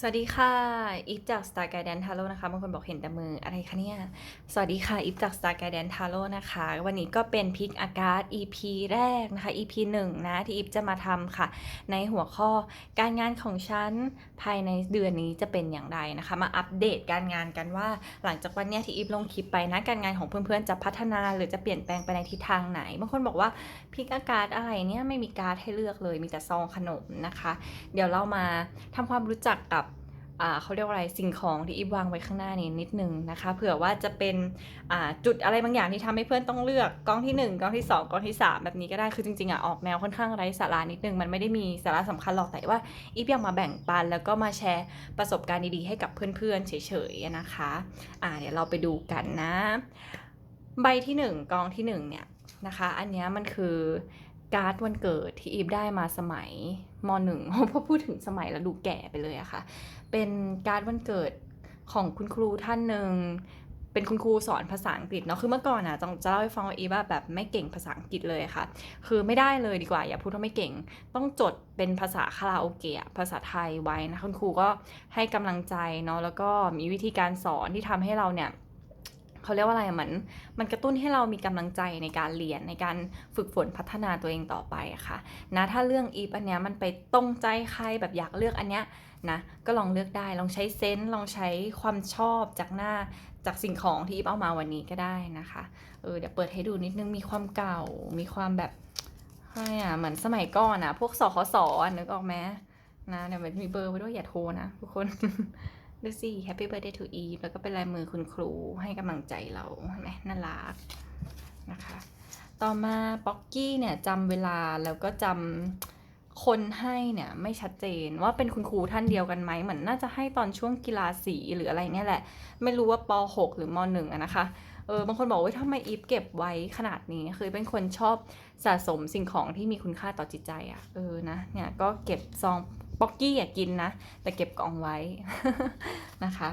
สวัสดีค่ะอีฟจาก Star Guardian Tarot นะคะบางคนบอกเห็นแต่มืออะไรคะเนี่ย สวัสดีค่ะอีฟจาก Star Guardian Tarot นะคะ วันนี้ก็เป็นพิกอากาศ EP แรกนะคะ EP 1 นะ ที่อีฟจะมาทำค่ะ ในหัวข้อการงานของฉัน ภายในเดือนนี้จะเป็นอย่างไรนะคะ มาอัปเดตการงานกันว่า หลังจากวันเนี้ยที่อีฟลงคลิปไปนะการงานของเพื่อนๆจะพัฒนาหรือจะเปลี่ยนแปลงไปในทิศทางไหนบางคนบอกว่าพิกอากาศอะไรเนี่ยไม่มีการ์ดให้เลือกเลยมีแต่ซองขนมนะคะ เดี๋ยวเรามาทำความรู้จักกับ เขาเรียกว่าอะไรสิ่งของที่อีฟวางไว้ข้างหน้านี้นิดนึงนะคะ เผื่อว่าจะเป็นอ่าจุดอะไรบางอย่างที่ทำให้เพื่อนต้องเลือกกล้องที่ 1กล้องที่ 2กล้องที่ 3 แบบนี้ก็ได้คือจริงๆอะออกแนวค่อนข้างไร้สาระนิดนึงมันไม่ได้มีสาระสำคัญหรอกแต่ว่าอีฟอยากมาแบ่งปัน แล้วก็มาแชร์ประสบการณ์ดีๆให้กับเพื่อนๆเฉยๆนะคะอ่าเดี๋ยวเราไปดูกันนะ ใบที่ 1กองที่1เนี่ยนะคะ อันนี้มันคือ การ์ดวันเกิดที่อีฟได้มาสมัยมหนึ่งพอพูดถึงสมัยแล้วดูแก่ไปเลยอะค่ะ เป็นการ์ดวันเกิดของคุณครูท่านหนึ่งเป็นคุณครูสอนภาษาอังกฤษเนาะ คือเมื่อก่อนอะจะจะเล่าให้ฟังว่าอีฟว่าแบบไม่เก่งภาษาอังกฤษเลยค่ะ คือไม่ได้เลยดีกว่า อย่าพูดว่าไม่เก่ง ต้องจดเป็นภาษาคาราโอเกะภาษาไทยไว้นะ คุณครูก็ให้กำลังใจเนาะ แล้วก็มีวิธีการสอนที่ทำให้เราเนี่ย เขาเรียกว่าอะไรมือนมันกระตุ้นให้เรามีกำลังใจในการเรียนในการฝึกฝนพัฒนาตัวเองต่อไปอะค่ะนะถ้าเรื่องอีฟอันเนี้ยมันไปตรงใจใครแบบอยากเลือกอันเนี้ยนะก็ลองเลือกได้ลองใช้เซนส์ลองใช้ความชอบจากหน้าจากสิ่งของที่อีฟเอามาวันนี้ก็ได้นะคะเออเดี๋ยวเปิดให้ดูนิดนึงมีความเก่า มีความแบบอะไรอะเหมือนสมัยก่อนอะพวกสคสอนึกออกไหมนะเดี๋ยวมันมีเบอร์ไว้ด้วยอย่าโทรนะทุกคน ดูสิ Happy Birthday to Eve แล้วก็เป็นลายมือคุณครูให้กำลังใจเราเห็นไหมน่ารักนะคะ ต่อมาป๊อกกี้เนี่ยจำเวลาแล้วก็จำคนให้เนี่ยไม่ชัดเจนว่าเป็นคุณครูท่านเดียวกันไหมเหมือนน่าจะให้ตอนช่วงกีฬาสีหรืออะไรเนี่ยแหละ ไม่รู้ว่าป .6 หรือม .1 อะนะคะเออบางคนบอกว่าทำไมอีฟเก็บไว้ขนาดนี้คือเป็นคนชอบสะสมสิ่งของที่มีคุณค่าต่อจิตใจอะเออนะเนี่ยก็เก็บซอง ป๊อกกี้อยากกินนะ แต่เก็บกล่องไว้นะคะ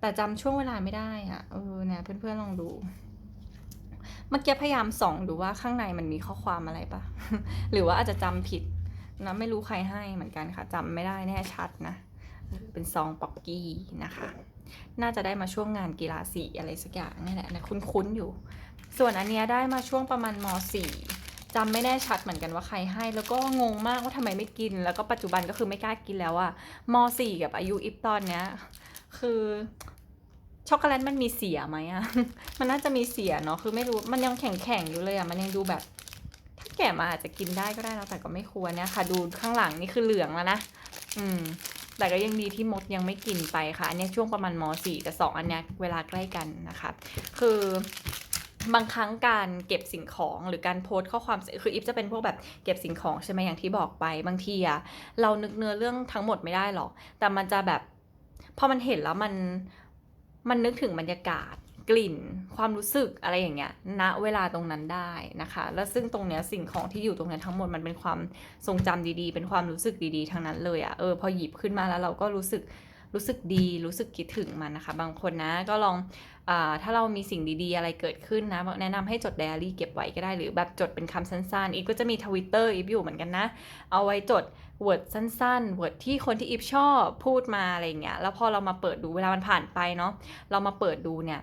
แต่จำช่วงเวลาไม่ได้อะเออเนี่ยเพื่อนๆลองดูเมื่อกี้พยายามส่องดูว่าข้างในมันมีข้อความอะไรปะหรือว่าอาจจะจำผิดนะไม่รู้ใครให้เหมือนกันค่ะจำไม่ได้แน่ชัดนะเออเป็นซองป๊อกกี้นะคะ น่าจะได้มาช่วงงานกีฬาสีอะไรสักอย่างนี่แหละนะคุ้นๆอยู่ ส่วนอันเนี้ยได้มาช่วงประมาณม .4 จำไม่แน่ชัดเหมือนกันว่าใครให้ แล้วก็งงมากว่าทำไมไม่กิน แล้วก็ปัจจุบันก็คือไม่กล้ากินแล้วอะม .4 กับอายุอิฟตอนเนี้ย คือช็อกโกแลตมันมีเสียไหมอะมันน่าจะมีเสียเนาะคือไม่รู้มันยังแข็งๆอยู่เลยอะมันยังดูแบบ ถ้าแก่มาอาจจะกินได้ก็ได้นะแต่ก็ไม่ควรเนี่ยค่ะ ดูข้างหลังนี่คือเหลืองแล้วนะอืม แต่ก็ยังดีที่มดยังไม่กินไปค่ะ อันนี้ช่วงประมาณม .4 แต่สองอันเนี้ยเวลาใกล้กันนะคะ คือ บางครั้งการเก็บสิ่งของหรือการโพสต์ข้อความคืออีฟจะเป็นพวกแบบเก็บสิ่งของใช่ไหมอย่างที่บอกไปบางทีอะเรานึกเนื้อเรื่องทั้งหมดไม่ได้หรอก แต่มันจะแบบพอมันเห็นแล้วมันมันนึกถึงบรรยากาศกลิ่น ความรู้สึกอะไรอย่างเงี้ยณเวลาตรงนั้นได้นะคะ แล้วซึ่งตรงเนี้ยสิ่งของที่อยู่ตรงนั้นทั้งหมดมันเป็นความทรงจำดีๆ เป็นความรู้สึกดีๆทั้งนั้นเลยอะ่ะเออพอหยิบขึ้นมาแล้วเราก็รู้สึก รู้สึกดีรู้สึกคิดถึงมันนะคะ บางคนนะก็ลองอถ้าเรามีสิ่งดีๆอะไรเกิดขึ้นนะ แนะนำให้จดไดอารี่เก็บไว้ก็ได้หรือแบบจดเป็นคำสั้นๆ อีฟก็จะมีทวิตเตอร์อีฟอยู่เหมือนกันนะ เอาไว้จดเวิร์ดสั้นๆเวิร์ดที่คนที่อีฟชอบพูดมาอะไรเงี้ยแล้วพอเรามาเปิดดูเวลามันผ่านไปเนาะเรามาเปิดดูเนี่ย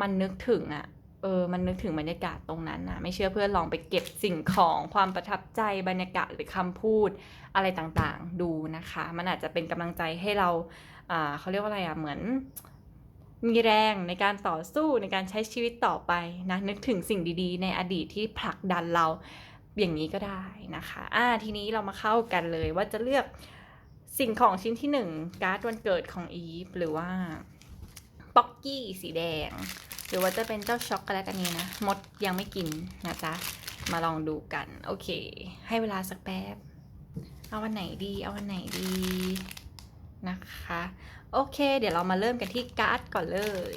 มันนึกถึงอะเออ มันนึกถึงบรรยากาศตรงนั้นนะ ไม่เชื่อเพื่อนลองไปเก็บสิ่งของความประทับใจบรรยากาศหรือคำพูดอะไรต่างๆ ดูนะคะ มันอาจจะเป็นกำลังใจให้เรา เขาเรียกว่าอะไรอะเหมือน มีแรงในการต่อสู้ในการใช้ชีวิตต่อไปนะนึกถึงสิ่งดีๆ ในอดีตที่ผลักดันเราอย่างนี้ก็ได้นะคะอ่าทีนี้เรามาเข้ากันเลยว่าจะเลือกสิ่งของชิ้นที่หนึ่งการ์ดวันเกิดของอีฟหรือว่าป๊อกกี้สีแดง หรือว่าจะเป็นเจ้าช็อกโกแลตอันนี้นะมดยังไม่กินนะจ๊ะมาลองดูกัน โอเค ให้เวลาสักแป๊บ เอาวันไหนดี เอาวันไหนดี นะคะ โอเค เดี๋ยวเรามาเริ่มกันที่การ์ดก่อนเลย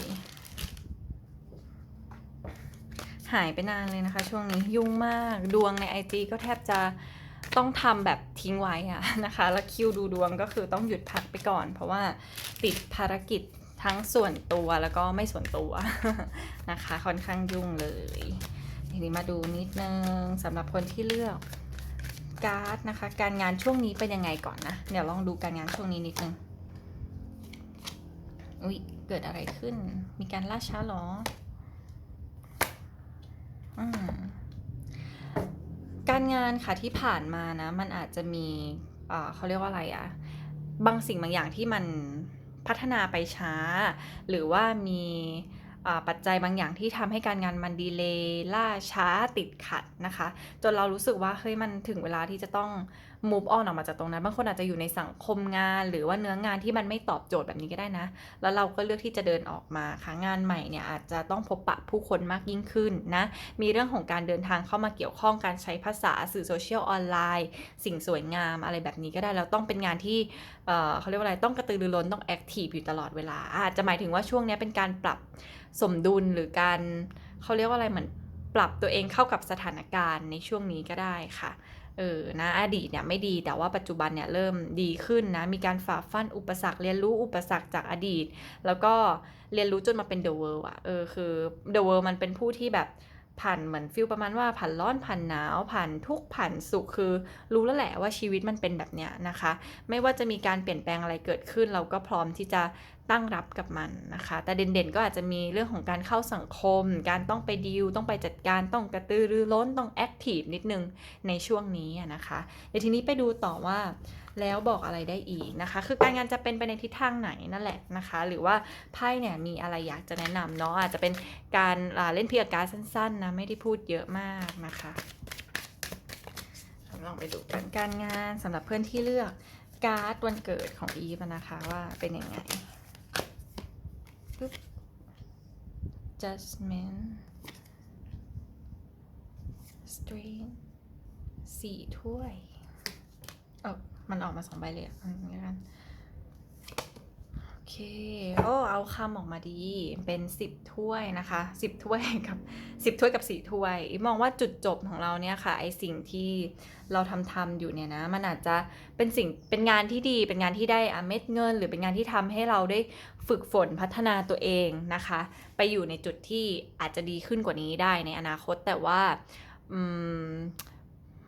หายไปนานเลยนะคะ ช่วงนี้ยุ่งมากดวงใน IG ก็แทบจะต้องทำแบบทิ้งไว้อะนะคะ แล้วคิวดูดวงก็คือต้องหยุดพักไปก่อน เพราะว่าติดภารกิจทั้งส่วนตัวแล้วก็ไม่ส่วนตัวนะคะ ค่อนข้างยุ่งเลย ทีนี้มาดูนิดนึงสำหรับคนที่เลือก การ์ดนะคะ การงานช่วงนี้เป็นยังไงก่อนนะ เดี๋ยวลองดูการงานช่วงนี้นิดนึง อุ๊ย เกิดอะไรขึ้น มีการล่าช้าหรอ อืม การงานค่ะที่ผ่านมานะ มันอาจจะมีเขาเรียกว่าอะไรอะบางสิ่งบางอย่างที่มันพัฒนาไปช้า หรือว่ามี ปัจจัยบางอย่างที่ทำให้การงานมันดีเลย์ล่าช้าติดขัดนะคะ จนเรารู้สึกว่าเฮ้ยมันถึงเวลาที่จะต้อง move on ออกมาจากตรงนั้น บางคนอาจจะอยู่ในสังคมงาน หรือว่าเนื้องานที่มันไม่ตอบโจทย์แบบนี้ก็ได้นะ แล้วเราก็เลือกที่จะเดินออกมาค่ะงานใหม่เนี่ยอาจจะต้องพบปะผู้คนมากยิ่งขึ้นนะ มีเรื่องของการเดินทางเข้ามาเกี่ยวข้องการใช้ภาษาสื่อโซเชียลออนไลน์ สิ่งสวยงามอะไรแบบนี้ก็ได้แล้วต้องเป็นงานที่เเขาเรียกว่าอะไรต้องกระตือรือร้นต้องแอคทีฟอยู่ตลอดเวลา อาจจะหมายถึงว่าช่วงนี้เป็นการปรับสมดุลหรือการเขาเรียกว่าอะไรเหมือนปรับตัวเองเข้ากับสถานการณ์ในช่วงนี้ก็ได้ค่ะ เออนะอดีตเนี่ยไม่ดีแต่ว่าปัจจุบันเนี่ยเริ่มดีขึ้นนะมีการฝ่าฟันอุปสรรคเรียนรู้อุปสรรคจากอดีต แล้วก็เรียนรู้จนมาเป็น The World อะเออคือ The World มันเป็นผู้ที่แบบ ผ่านเหมือนฟิลประมาณว่าผ่านร้อนผ่านหนาวผ่านทุกผ่านสุขคือ รู้แล้วแหละว่าชีวิตมันเป็นแบบเนี้ยนะคะ ไม่ว่าจะมีการเปลี่ยนแปลงอะไรเกิดขึ้น เราก็พร้อมที่จะตั้งรับกับมันนะคะ แต่เด่นๆก็อาจจะมีเรื่องของการเข้าสังคม การต้องไปดีลต้องไปจัดการต้องกระตือรือร้นต้องแอคทีฟนิดนึงในช่วงนี้นะคะเดี๋ยวทีนี้ไปดูต่อว่า แล้วบอกอะไรได้อีกนะคะ คือการงานจะเป็นไปในทิศทางไหนนั่นแหละนะคะ หรือว่าไพ่เนี่ยมีอะไรอยากจะแนะนำเนาะอาจจะเป็นการเล่นเพียงการดสั้นๆนะไม่ได้พูดเยอะมากนะคะลองไปดูกันการงานสำหรับเพื่อนที่เลือกการ์ดวันเกิดของอีฟนะคะว่าเป็นยังไงปึ๊บ Judgment Strength สี่ถ้วยเออ มันออกมาสองใบเลยอะอันนี้แล้วกันโอเค โอ้ เอาคำออกมาดี เป็นสิบถ้วยนะคะสิบถ้วยกับสิบถ้วยกับสี่ถ้วย มองว่าจุดจบของเราเนี่ยค่ะ ไอสิ่งที่เราทำทำอยู่เนี่ยนะ มันอาจจะเป็นสิ่ง เป็นงานที่ดี เป็นงานที่ได้อเม็ดเงิน หรือเป็นงานที่ทำให้เราได้ฝึกฝนพัฒนาตัวเองนะคะ ไปอยู่ในจุดที่อาจจะดีขึ้นกว่านี้ได้ในอนาคต แต่ว่า อืม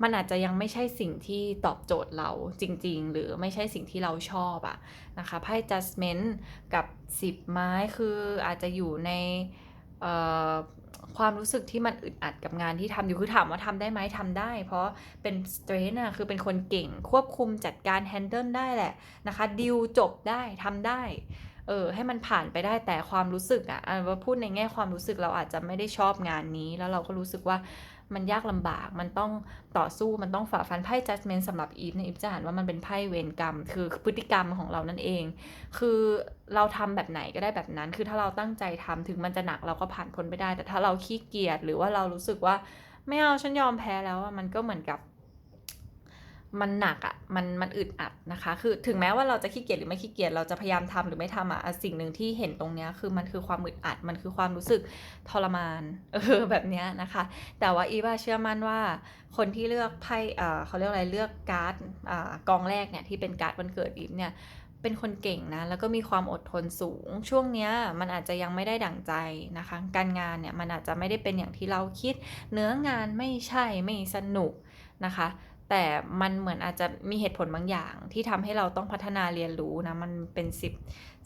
มันอาจจะยังไม่ใช่สิ่งที่ตอบโจทย์เราจริง ๆ หรือไม่ใช่สิ่งที่เราชอบอะนะคะไพ่ judgment กับ 10 ไม้คืออาจจะอยู่ในความรู้สึกที่มันอึดอัดกับงานที่ทำอยู่คือถามว่าทำได้ไหมทำได้ เพราะเป็น s t r e n g t อะคือเป็นคนเก่งควบคุมจัดการ handle ได้แหละนะคะดิวจบได้ทำได้เออให้มันผ่านไปได้แต่ความรู้สึกอะ่ะว่าพูดในแง่ความรู้สึกเราอาจจะไม่ได้ชอบงานนี้ แล้วเราก็รู้สึกว่า มันยากลำบาก มันต้องต่อสู้ มันต้องฝ่าฟันไพ่ judgment สำหรับอีฟเนี่ยอีฟจะหันว่ามันเป็นไพ่เวรกรรม คือพฤติกรรมของเรานั่นเอง คือเราทำแบบไหนก็ได้แบบนั้น คือถ้าเราตั้งใจทำถึงมันจะหนักเราก็ผ่านพ้นไปได้ แต่ถ้าเราขี้เกียจหรือว่าเรารู้สึกว่าไม่เอาฉันยอมแพ้แล้วอะมันก็เหมือนกับ มันหนักอะ่ะมันมันอึดอัดนะคะ คือถึงแม้ว่าเราจะขี้เกียจหรือไม่ขี้เกียจเราจะพยายามทำหรือไม่ทำอะ่ะสิ่งหนึ่งที่เห็นตรงเนี้ยคือมันคือความอึดอัด มันคือความรู้สึกทรมานเออแบบเนี้ยนะคะ แต่ว่าอีว่าเชื่อมั่นว่า คนที่เลือกไพ่เออเขาเรียกอะไรเลือกการ์ดอ่ากองแรกเนี่ยที่เป็นการ์ดวันเกิดอีฟเนี่ยเป็นคนเก่งนะ แล้วก็มีความอดทนสูง ช่วงเนี้ยมันอาจจะยังไม่ได้ดั่งใจนะคะ การงานเนี่ยมันอาจจะไม่ได้เป็นอย่างที่เราคิด เนื้องานไม่ใช่ไม่สนุกนะคะ แต่มันเหมือนอาจจะมีเหตุผลบางอย่าง ที่ทำให้เราต้องพัฒนาเรียนรู้นะ มันเป็นสิบ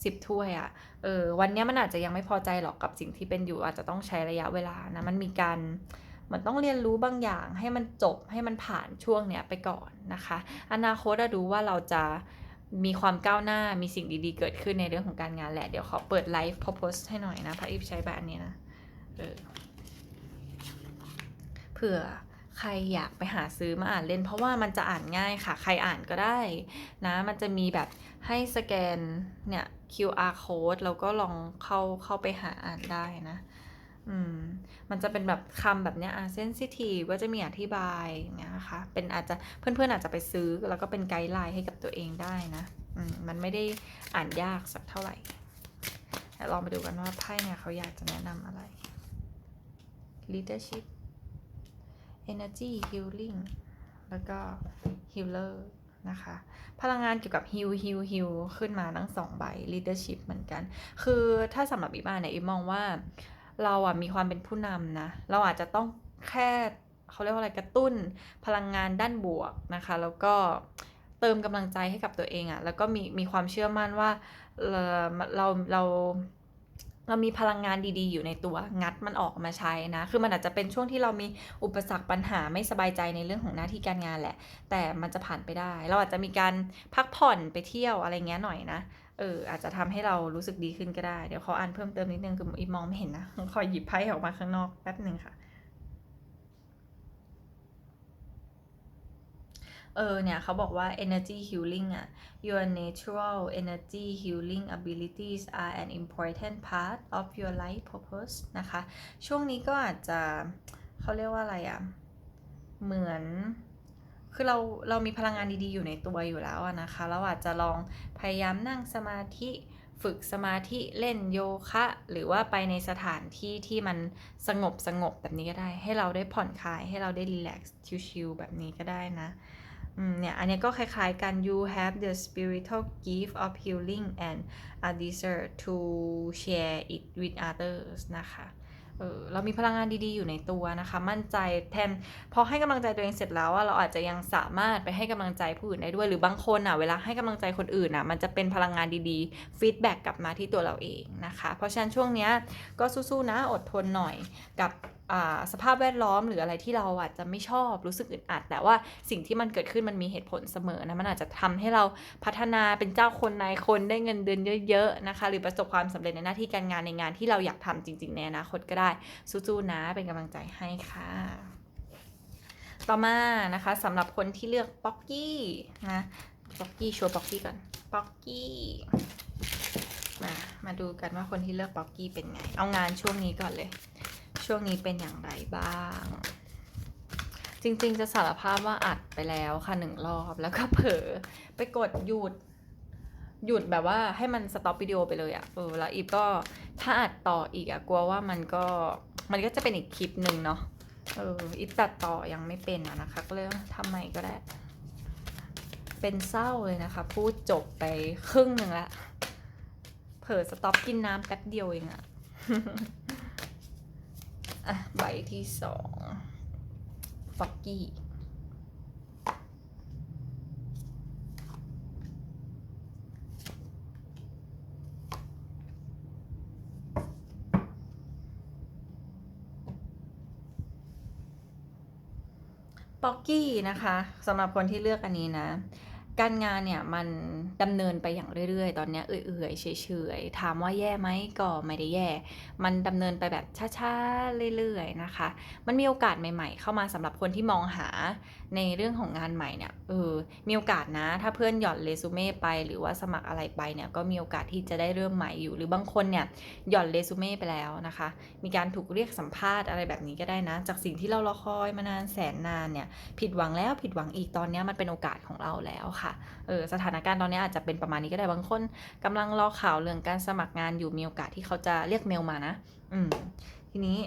สิบถ้วยอะ่ะ เออ วันนี้มันอาจจะยังไม่พอใจหรอกกับสิ่งที่เป็นอยู่ อาจจะต้องใช้ระยะเวลานะ มันมีการเหมือนต้องเรียนรู้บางอย่าง ให้มันจบให้มันผ่านช่วงเนี้ยไปก่อนนะคะ อนาคตอะดูว่าเราจะมีความก้าวหน้ามีสิ่งดีๆ เกิดขึ้นในเรื่องของการงานแหละ เดี๋ยวขอเปิดไลฟ์พอโพสให้หน่อยนะพระอีฟใช้แบบนนี้นะ เออ เผื่อ ใครอยากไปหาซื้อมาอ่านเล่น เพราะว่ามันจะอ่านง่ายค่ะ ใครอ่านก็ได้นะ มันจะมีแบบให้สแกนเนี่ย QR code แล้วก็ลองเข้าเข้าไปหาอ่านได้นะ อืม มันจะเป็นแบบคำแบบเนี้ยอะ sensitive ก็จะมีอธิบายอย่างเงี้ยนะคะ เป็นอาจจะเพื่อนๆอาจจะไปซื้อแล้วก็เป็นไกด์ไลน์ให้กับตัวเองได้นะ อืม มันไม่ได้อ่านยากสักเท่าไหร่ลองไปดูกันว่าไพ่เนี่ยเขาอยากจะแนะนำอะไร leadership energy healing แล้วก็ healer นะคะ พลังงานเกี่ยวกับ heal heal heal ขึ้นมาทั้งสองใบ leadership เหมือนกัน คือถ้าสำหรับอีบ้านเนี่ยอีมองว่าเราอะมีความเป็นผู้นำนะ เราอาจจะต้องแค่เขาเรียกว่าอะไรกระตุ้นพลังงานด้านบวกนะคะ แล้วก็เติมกำลังใจให้กับตัวเองอะแล้วก็มีมีความเชื่อมั่นว่าเอ่อเราเรา เรามีพลังงานดีๆ อยู่ในตัวงัดมันออกมาใช้นะ คือมันอาจจะเป็นช่วงที่เรามีอุปสรรคปัญหาไม่สบายใจในเรื่องของหน้าที่การงานแหละ แต่มันจะผ่านไปได้ เราอาจจะมีการพักผ่อนไปเที่ยวอะไรเงี้ยหน่อยนะเอออาจจะทำให้เรารู้สึกดีขึ้นก็ได้ เดี๋ยวขออ่านเพิ่มเติมนิดนึงคืออีมองไม่เห็นนะขอหยิบไพ่ออกมาข้างนอกแป๊บหนึ่งค่ะ เออเนี่ยเขาบอกว่า energy healing อะ your natural energy healing abilities are an important part of your life purpose นะคะ ช่วงนี้ก็อาจจะเขาเรียกว่าอะไรอะเหมือนคือเราเรามีพลังงานดีๆอยู่ในตัวอยู่แล้วอะนะคะ เราอาจจะลองพยายามนั่งสมาธิฝึกสมาธิเล่นโยคะ หรือว่าไปในสถานที่ที่มันสงบสงบแบบนี้ก็ได้ ให้เราได้ผ่อนคลายให้เราได้รีแลกซ์ชิลๆแบบนี้ก็ได้นะ เนี่ย อันนี้ก็คล้ายๆกัน you have the spiritual gift of healing and a desire to share it with others นะคะเออเรามีพลังงานดีๆ อยู่ในตัวนะคะ มั่นใจแทนพอให้กำลังใจตัวเองเสร็จแล้วเราอาจจะยังสามารถไปให้กำลังใจผู้อื่นได้ด้วย หรือบางคนอะเวลาให้กำลังใจคนอื่นอะมันจะเป็นพลังงานดีๆฟีดแบ็กกลับมาที่ตัวเราเองนะคะ เพราะฉะนั้นช่วงเนี้ยก็สู้ๆนะอดทนหน่อยกับ สภาพแวดล้อมหรืออะไรที่เราอาจจะไม่ชอบรู้สึกอึดอัด แต่ว่าสิ่งที่มันเกิดขึ้นมันมีเหตุผลเสมอนะมันอาจจะทำให้เราพัฒนาเป็นเจ้าคนนายคนได้เงินเดือนเยอะๆนะคะ หรือประสบความสำเร็จในหน้าที่การงานในงานที่เราอยากทำจริง ๆ ในอนาคตก็ได้สู้ๆนะเป็นกำลังใจให้ค่ะ ต่อมานะคะสำหรับคนที่เลือกป๊อกกี้นะป๊อกกี้โชว์ป๊อกกี้ก่อนป๊อกกี้มามาดูกันว่าคนที่เลือกป๊อกกี้เป็นไง เอางานช่วงนี้ก่อนเลย ช่วงนี้เป็นอย่างไรบ้าง จริงๆจะสารภาพว่าอัดไปแล้วค่ะหนึ่งรอบแล้วก็เผลอไปกดหยุดหยุดแบบว่าให้มันสต็อปวิดีโอไปเลยอะ่ะเออแล้วอีฟก็ถ้าอัดต่ออีกอะ่ะกลัวว่ามันก็มันก็จะเป็นอีกคลิปหนึ่งเนาะเอออีฟตัดต่อยังไม่เป็นอะนะคะ ก็เลยทำใหม่ก็ได้ เป็นเศร้าเลยนะคะ พูดจบไปครึ่งหนึ่งละเผลอสต็อปกินน้ำแป๊บเดียวเองอะ อะ ใบที่สองฟอกกี้ป๊อกกี้นะคะสำหรับคนที่เลือกอันนี้นะ การงานเนี่ยมันดำเนินไปอย่างเรื่อย ๆ ตอนนี้เอื่อยๆเฉยๆถามว่าแย่ไหมก็ไม่ได้แย่ มันดำเนินไปแบบช้าๆเรื่อยๆนะคะ มันมีโอกาสใหม่ ๆ เข้ามาสำหรับคนที่มองหาในเรื่องของงานใหม่เนี่ยเออมีโอกาสนะ ถ้าเพื่อนหย่อนเรซูเม่ไปหรือว่าสมัครอะไรไปเนี่ยก็มีโอกาสที่จะได้เริ่มใหม่อยู่ หรือบางคนเนี่ยหย่อนเรซูเม่ไปแล้วนะคะ มีการถูกเรียกสัมภาษณ์อะไรแบบนี้ก็ได้นะ จากสิ่งที่เรารอคอยมานานแสนนานเนี่ยผิดหวังแล้วผิดหวังอีกตอนนี้มันเป็นโอกาสของเราแล้วค่ะเออสถานการณ์ตอนนี้อาจจะเป็นประมาณนี้ก็ได้บางคนกำลังรอข่าวเรื่องการสมัครงานอยู่มีโอกาสที่เขาจะเรียกเมลมานะ อืมทีนี้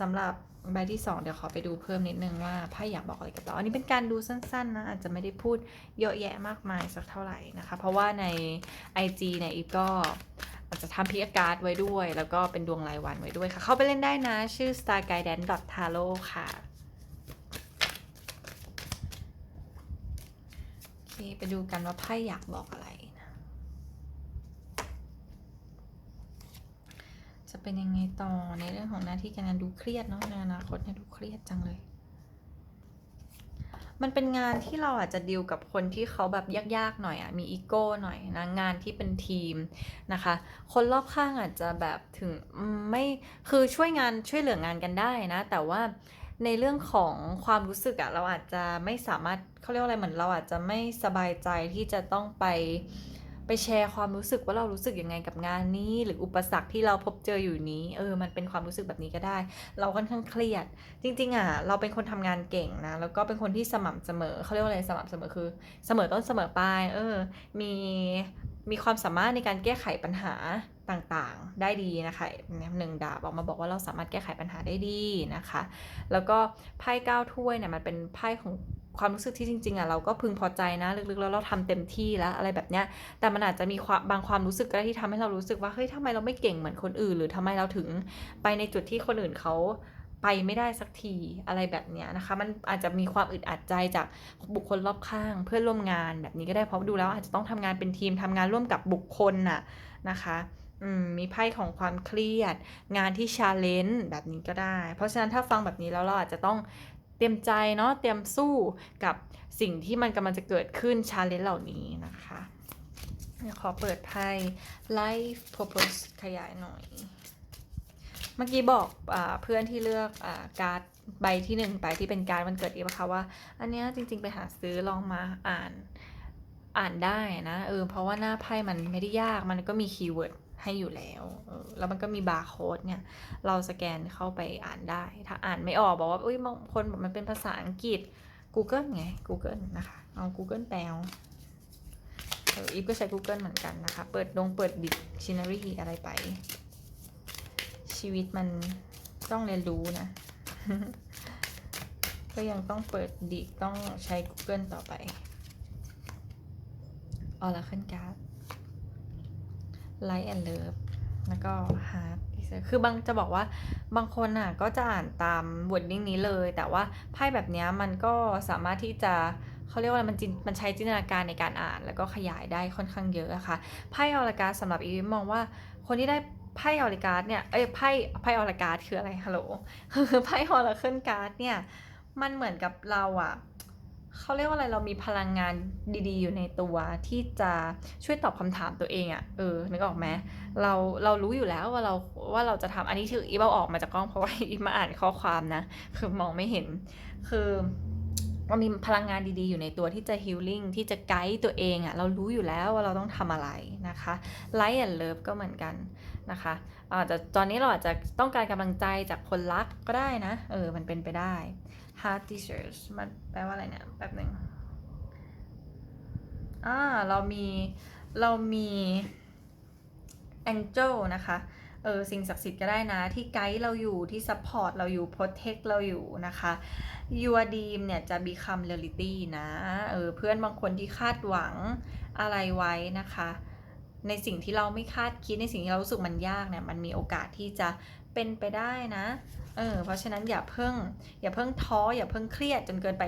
สำหรับใบที่ 2 เดี๋ยวขอไปดูเพิ่มนิดนึงว่าไพ่อยากบอกอะไรกับเราอันนี้เป็นการดูสั้นๆนะอาจจะไม่ได้พูดเยอะแยะมากมายสักเท่าไหร่นะคะ เพราะว่าใน IG เนี่ยอีฟก็อาจจะทำพิกการ์ดไว้ด้วย แล้วก็เป็นดวงรายวันไว้ด้วยค่ะ เข้าไป len ได้นะ ชื่อ star guidance tarot ค่ะ โอเค ไปดูกันว่าไพ่อยากบอกอะไรนะ จะเป็นยังไงต่อในเรื่องของหน้าที่การงานดูเครียดเนาะในอนาคตเนี่ยดูเครียดจังเลย มันเป็นงานที่เราอาจจะดีลกับคนที่เขาแบบยากๆหน่อยอะมีอีโก้หน่อยนะงานที่เป็นทีมนะคะ คนรอบข้างอาจจะแบบถึงไม่คือช่วยงานช่วยเหลืองานกันได้นะ แต่ว่า ในเรื่องของความรู้สึกอะเราอาจจะไม่สามารถเขาเรียกว่าอะไรเหมือนเราอาจจะไม่สบายใจที่จะต้องไปไปแชร์ความรู้สึกว่าเรารู้สึกยังไงกับงานนี้ หรืออุปสรรคที่เราพบเจออยู่นี้ เออ มันเป็นความรู้สึกแบบนี้ก็ได้ เราค่อนข้างเครียด จริง ๆอะเราเป็นคนทำงานเก่งนะ แล้วก็เป็นคนที่สม่ำเสมอเขาเรียกว่าอะไรสม่ำเสมอคือ เสมอต้นเสมอปลาย เออ มีมีความสามารถในการแก้ไขปัญหา ต่างๆได้ดีนะคะหนึ่งดาบออกมาบอกว่าเราสามารถแก้ไขปัญหาได้ดีนะคะ แล้วก็ไพ่เก้าถ้วยเนี่ยมันเป็นไพ่ของความรู้สึกที่จริงๆอะเราก็พึงพอใจนะลึกๆแล้วเราทำเต็มที่แล้วอะไรแบบเนี้ยแต่มันอาจจะมีความบางความรู้สึกก็ได้ที่ทำให้เรารู้สึกว่าเฮ้ยทำไมเราไม่เก่งเหมือนคนอื่น หรือทำไมเราถึงไปในจุดที่คนอื่นเขาไปไม่ได้สักทีอะไรแบบเนี้ยนะคะ มันอาจจะมีความอึดอัดใจจากบุคคลรอบข้าง เพื่อนร่วมงานแบบนี้ก็ได้เพราะดูแล้วอาจจะต้องทำงานเป็นทีมทำงานร่วมกับบุคคลน่ะนะคะ มีไพ่ของความเครียด งานที่ชาเลนจ์แบบนี้ก็ได้ เพราะฉะนั้นถ้าฟังแบบนี้แล้วเราอาจจะต้องเตรียมใจเนาะเตรียมสู้กับสิ่งที่มันกำลังจะเกิดขึ้นชาเลนจ์เหล่านี้นะคะขอเปิดไพ่ life purpose ขยายหน่อย เมื่อกี้บอกอเพื่อนที่เลือกอการ์ดใบที่หนึ่งไปที่เป็นการดวันเกิดอีกนะคะว่า อันเนี้ยจริงๆไปหาซื้อลองมาอ่านอ่านได้นะเออเพราะว่าหน้าไพ่มันไม่ได้ยากมันก็มีคีย์เวิร์ด ให้อยู่แล้วแล้วมันก็มีบาร์โค้ดเนี่ย เราสแกนเข้าไปอ่านได้ ถ้าอ่านไม่ออกบอกว่าอุ้ยบางคนบอกมันเป็นภาษาอังกฤษ Google ไง Google นะคะ เอา Google แปลอีฟก็ใช้ Google เหมือนกันนะคะ เปิดดงเปิดดิกชินารีอะไรไป ชีวิตมันต้องเรียนรู้นะ ก็ยังต้องเปิดดิกต้องใช้ Google ต่อไป Oracle Card Light and Love แล้วก็ Heart Desire คือบางจะบอกว่าบางคนน่ะก็จะอ่านตาม wording นี้เลย แต่ว่าไพ่แบบนี้มันก็สามารถที่จะเขาเรียกว่าอะไรมันจินมันใช้จินตนาการในการอ่าน แล้วก็ขยายได้ค่อนข้างเยอะอะค่ะไพ่ออร์การสำหรับอีฟมองว่าคนที่ได้ไพ่ออร์การเนี่ยเอ้ยไพ่ไพ่ออร์การคืออะไรฮัลโหลไพ่ออร์เคิลการ์ดเนี่ยมันเหมือนกับเราอะ เขาเรียกว่าอะไรเรามีพลังงานดี ๆ อยู่ในตัวที่จะช่วยตอบคำถามตัวเองอะเออนึกออกไหมเราเรารู้อยู่แล้วว่าเราว่าเราจะทำอันนี้คืออีเอาออกมาจากกล้องเพราะว่าอีมาอ่านข้อความนะ คือมองไม่เห็น คือมันมีพลังงานดีๆ อยู่ในตัวที่จะฮิลลิ่งที่จะไกด์ตัวเองอะเรารู้อยู่แล้วว่าเราต้องทำอะไรนะคะไลท์แอนเลิฟก็เหมือนกันนะคะอาจจะตอนนี้เราอาจจะต้องการกำลังใจจากคนรักก็ได้นะเออมันเป็นไปได้ heart desires มันแปลว่าอะไรเนี่ยแป๊บหนึ่งอ่าเรามีเรามี angel นะคะเออสิ่งศักดิ์สิทธิ์ก็ได้นะ ที่ไกด์เราอยู่ที่ support เราอยู่ protect เราอยู่นะคะ your dream เนี่ยจะ become reality นะเออเพื่อนบางคนที่คาดหวังอะไรไว้นะคะ ในสิ่งที่เราไม่คาดคิดในสิ่งที่เรารู้สึกมันยากเนี่ยมันมีโอกาสที่จะ เป็นไปได้นะ เออ เพราะฉะนั้นอย่าเพิ่ง อย่าเพิ่งท้อ อย่าเพิ่งเครียดจนเกินไป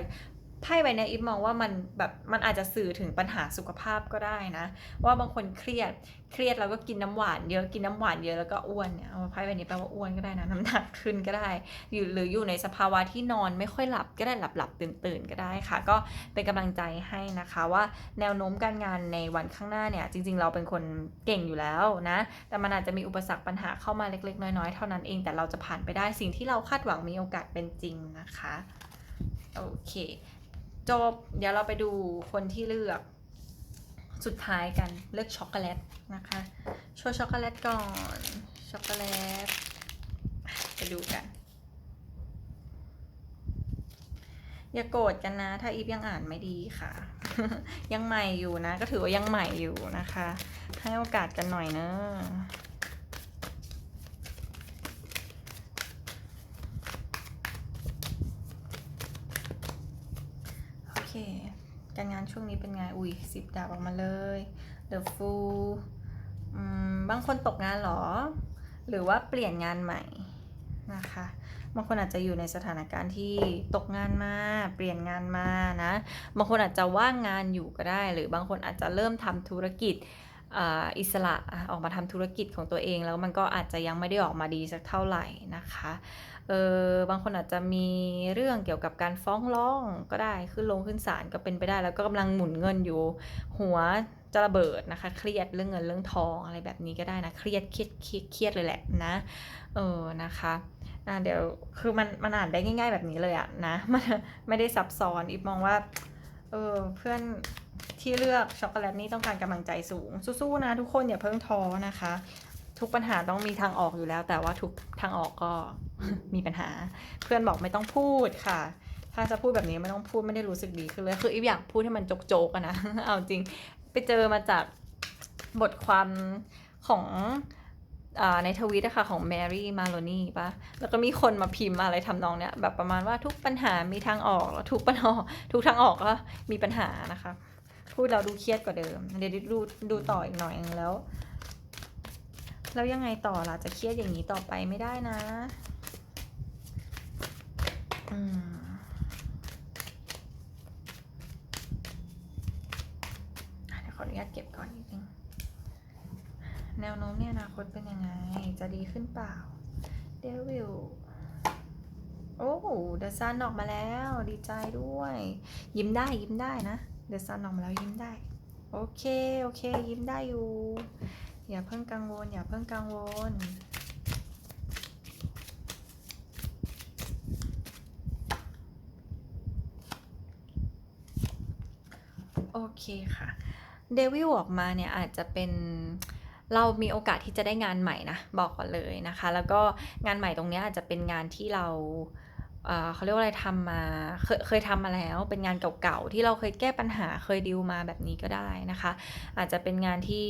ไพ่ใบนี้อีฟมองว่ามันแบบมันอาจจะสื่อถึงปัญหาสุขภาพก็ได้นะ ว่าบางคนเครียดเครียดแล้วก็กินน้ำหวานเยอะกินน้ำหวานเยอะแล้วก็อ้วนเนี่ยเอาไพ่ใบนี้แปลว่าอ้วนก็ได้นะน้ำหนักขึ้นก็ได้อยู่หรืออยู่ในสภาวะที่นอนไม่ค่อยหลับก็ได้หลับหลับตื่นตื่นก็ได้ค่ะ ก็เป็นกำลังใจให้นะคะว่าแนวโน้มการงานในวันข้างหน้าเนี่ยจริง ๆ เราเป็นคนเก่งอยู่แล้วนะ แต่มันอาจจะมีอุปสรรคปัญหาเข้ามาเล็ก ๆ น้อยๆเท่านั้นเองแต่เราจะผ่านไปได้สิ่งที่เราคาดหวังมีโอกาสเป็นจริงนะคะโอเค จบ เดี๋ยวเราไปดูคนที่เลือก สุดท้ายกันเลือกช็อกโกแลตนะคะโชว์ช็อกโกแลตก่อน ช็อกโกแลตไปดูกัน อย่าโกรธกันนะ ถ้าอีฟยังอ่านไม่ดีค่ะ ยังใหม่อยู่นะ ก็ถือว่ายังใหม่อยู่นะคะ ให้โอกาสกันหน่อยเนอะโอเค การงานช่วงนี้เป็นไง อุ้ยสิบดาบออกมาเลย The Fool บางคนตกงานหรอ หรือว่าเปลี่ยนงานใหม่นะคะบางคนอาจจะอยู่ในสถานการณ์ที่ตกงานมา เปลี่ยนงานมานะ บางคนอาจจะว่างงานอยู่ก็ได้ หรือบางคนอาจจะเริ่มทำธุรกิจ อิสระออกมาทำธุรกิจของตัวเอง แล้วมันก็อาจจะยังไม่ได้ออกมาดีสักเท่าไหร่นะคะเออบางคนอาจจะมีเรื่องเกี่ยวกับการฟ้องร้องก็ได้ขึ้นลงขึ้นศาลก็เป็นไปได้ แล้วก็กำลังหมุนเงินอยู่ หัวจะระเบิดนะคะ เครียดเรื่องเงินเรื่องทองอะไรแบบนี้ก็ได้นะเครียดเครียดเครียดเลยแหละนะเออนะคะอะเดี๋ยวคือมันมันอ่านได้ง่าย ๆ แบบนี้เลยอะนะมันไม่ได้ซับซ้อนอีฟมองว่าเออเพื่อน ที่เลือกช็อกโกแลตนี่ต้องการกำลังใจสูง สู้ๆนะทุกคนอย่าเพิ่งท้อนะคะ ทุกปัญหาต้องมีทางออกอยู่แล้ว แต่ว่าทุกทางออกก็มีปัญหา เพื่อนบอกไม่ต้องพูดค่ะ ถ้าจะพูดแบบนี้ไม่ต้องพูดไม่ได้รู้สึกดีขึ้นเลยคืออีฟอยากพูดให้มันโจกๆนะเอาจริงไปเจอมาจากบทความของในทวิตอะคะของแมรี่มาโลนี่ปะแล้วก็มีคนมาพิมพ์อะไรทำนองเนี้ยแบบประมาณว่าทุกปัญหามีทางออกแล้วทุกปัญหาทุกทางออกก็มีปัญหานะคะ พูดเราดูเครียดกว่าเดิม เดี๋ยวดูดูต่ออีกหน่อยนึงแล้ว แล้วยังไงต่อล่ะจะเครียดอย่างนี้ต่อไปไม่ได้นะอืมเดี๋ยวขออนุญาตเก็บก่อนนิดนึงแนวโน้มในอนาคตเป็นยังไง จะดีขึ้นเปล่าเดวิลโอ้เดอะซันออกมาแล้ว ดีใจด้วย ยิ้มได้ยิ้มได้นะ เดอะซันออกมาแล้วยิ้มได้ โอเค โอเค ยิ้มได้อยู่ อย่าเพิ่งกังวล อย่าเพิ่งกังวล โอเคค่ะ เดวิลออกมาเนี่ยอาจจะเป็นเรามีโอกาสที่จะได้งานใหม่นะ บอกก่อนเลยนะคะ แล้วก็งานใหม่ตรงนี้อาจจะเป็นงานที่เรา เอ่อเขาเรียกว่าอะไรทำมาเคยเคยทำมาแล้ว เป็นงานเก่าๆที่เราเคยแก้ปัญหาเคยดิวมาแบบนี้ก็ได้นะคะ อาจจะเป็นงานที่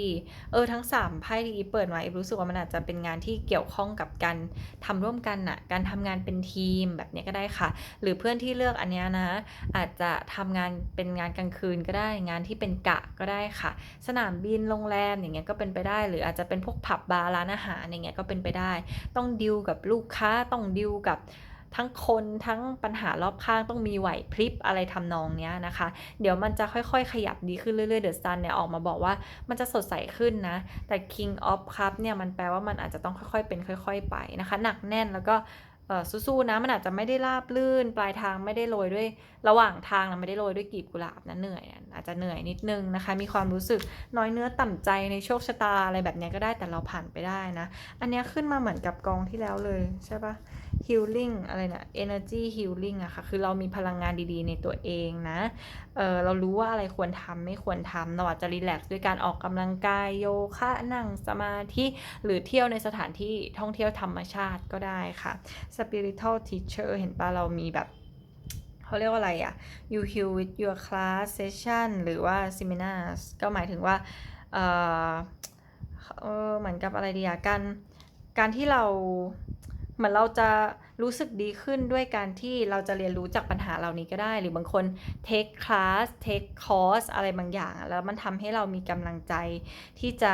เออทั้ง3ไพ่ที่อีฟเปิดมาอีฟรู้สึกว่ามันอาจจะเป็นงานที่เกี่ยวข้องกับการทำร่วมกันน่ะการทำงานเป็นทีมแบบนี้ก็ได้ค่ะ หรือเพื่อนที่เลือกอันนี้นะ อาจจะทำงานเป็นงานกลางคืนก็ได้ งานที่เป็นกะก็ได้ค่ะ สนามบินโรงแรมอย่างเงี้ยก็เป็นไปได้ หรืออาจจะเป็นพวกผับบาร์ร้านอาหารอย่างเงี้ยก็เป็นไปได้ ต้องดิวกับลูกค้าต้องดิวกับ ทั้งคนทั้งปัญหารอบข้างต้องมีไหวพริบอะไรทำนองเนี้ยนะคะ เดี๋ยวมันจะค่อยๆ ขยับดีขึ้นเรื่อยๆเดอะซันเนี่ยออกมาบอกว่ามันจะสดใสขึ้นนะ แต่ King of Cup เนี่ยมันแปลว่ามันอาจจะต้องค่อยๆ เป็นค่อย ๆ ไปนะคะ หนักแน่นแล้วก็สู้ๆนะมันอาจจะไม่ได้ราบลื่น ปลายทางไม่ได้โรยด้วยระหว่างทางนะไม่ได้โรยด้วยกลีบกุหลาบนะเหนื่อยอะอาจจะเหนื่อยนิดนึงนะคะ มีความรู้สึกน้อยเนื้อต่ำใจในโชคชะตาอะไรแบบเนี้ยก็ได้แต่เราผ่านไปได้นะ อันเนี้ยขึ้นมาเหมือนกับกองที่แล้วเลยใช่ปะ healing อะไรนะ energy healing อะค่ะ คือเรามีพลังงานดีๆ ในตัวเองนะ เออเรารู้ว่าอะไรควรทำไม่ควรทำเราอาจจะรีแลกซ์ด้วยการออกกำลังกายโยคะนั่งสมาธิหรือเที่ยวในสถานที่ท่องเที่ยวธรรมชาติก็ได้ค่ะ spiritual teacher เห็นปะเรามีแบบเขาเรียกว่าอะไรอะ you heal with your class session หรือว่า seminars ก็หมายถึงว่า เออเออเหมือนกับอะไรดีอะการ การที่เรา เหมือนเราจะรู้สึกดีขึ้นด้วยการที่เราจะเรียนรู้จากปัญหาเหล่านี้ก็ได้ หรือบางคน take class take course อะไรบางอย่าง แล้วมันทำให้เรามีกำลังใจที่จะ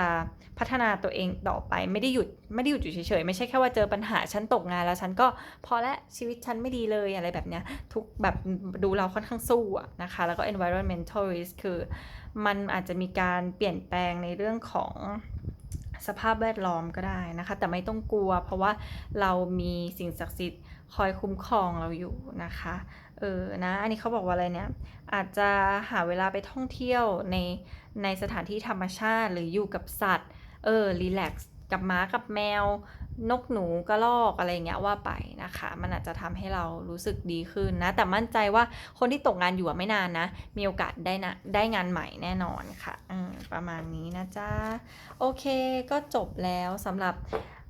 พัฒนาตัวเองต่อไป ไม่ได้หยุดไม่ได้หยุดอยู่เฉยๆ ไม่ใช่แค่ว่าเจอปัญหาฉันตกงานแล้วฉันก็พอและชีวิตฉันไม่ดีเลยอะไรแบบเนี้ยทุกแบบดูเราค่อนข้างสู้นะคะ แล้วก็ environmental risk คือ มันอาจจะมีการเปลี่ยนแปลงในเรื่องของ สภาพแวดล้อมก็ได้นะคะ แต่ไม่ต้องกลัว เพราะว่าเรามีสิ่งศักดิ์สิทธิ์คอยคุ้มครองเราอยู่นะคะเออนะอันนี้เขาบอกว่าอะไรเนี่ยอาจจะหาเวลาไปท่องเที่ยวในในสถานที่ธรรมชาติหรืออยู่กับสัตว์เออรีแลกซ์กับม้ากับแมว นกหนูกระรอกอะไรเงี้ยว่าไปนะคะ มันอาจจะทำให้เรารู้สึกดีขึ้นนะ แต่มั่นใจว่าคนที่ตกงานอยู่ไม่นานนะ มีโอกาสได้นะได้งานใหม่แน่นอนค่ะอประมาณนี้นะจ๊ะ โอเคก็จบแล้วสำหรับ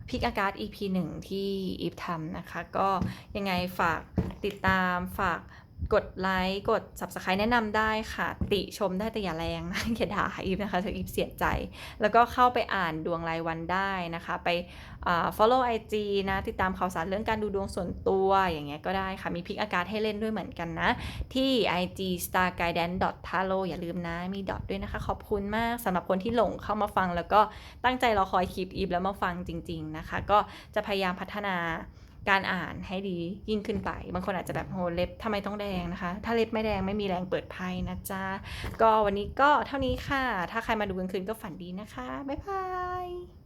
พิกอากาศ EP 1 ที่อีฟทำนะคะ ก็ยังไงฝากติดตามฝาก กดไลค์กด Subscribe แนะนำได้ค่ะ ติชมได้แต่อย่าแรงนะอย่าด่าอีฟนะคะอีฟเสียใจ แล้วก็เข้าไปอ่านดวงรายวันได้นะคะ ไปอ่า follow IG นะติดตามข่าวสารเรื่องการดูดวงส่วนตัวอย่างเงี้ยก็ได้ค่ะ มีพิกอากาศให้เล่นด้วยเหมือนกันนะ ที่ IG star guidance t a r o อย่าลืมนะมีดอทด้วยนะคะ ขอบคุณมากสำหรับคนที่หลงเข้ามาฟัง แล้วก็ตั้งใจรอคอยคลิปอีฟแล้วมาฟังจริง ๆนะคะ ก็จะพยายามพัฒนา การอ่านให้ดียิ่งขึ้นไป บางคนอาจจะแบบโหเล็บทำไมต้องแดงนะคะ ถ้าเล็บไม่แดงไม่มีแรงเปิดไพ่นะจ๊ะ ก็วันนี้ก็เท่านี้ค่ะ ถ้าใครมาดูกลางคืนก็ฝันดีนะคะ บ๊ายบาย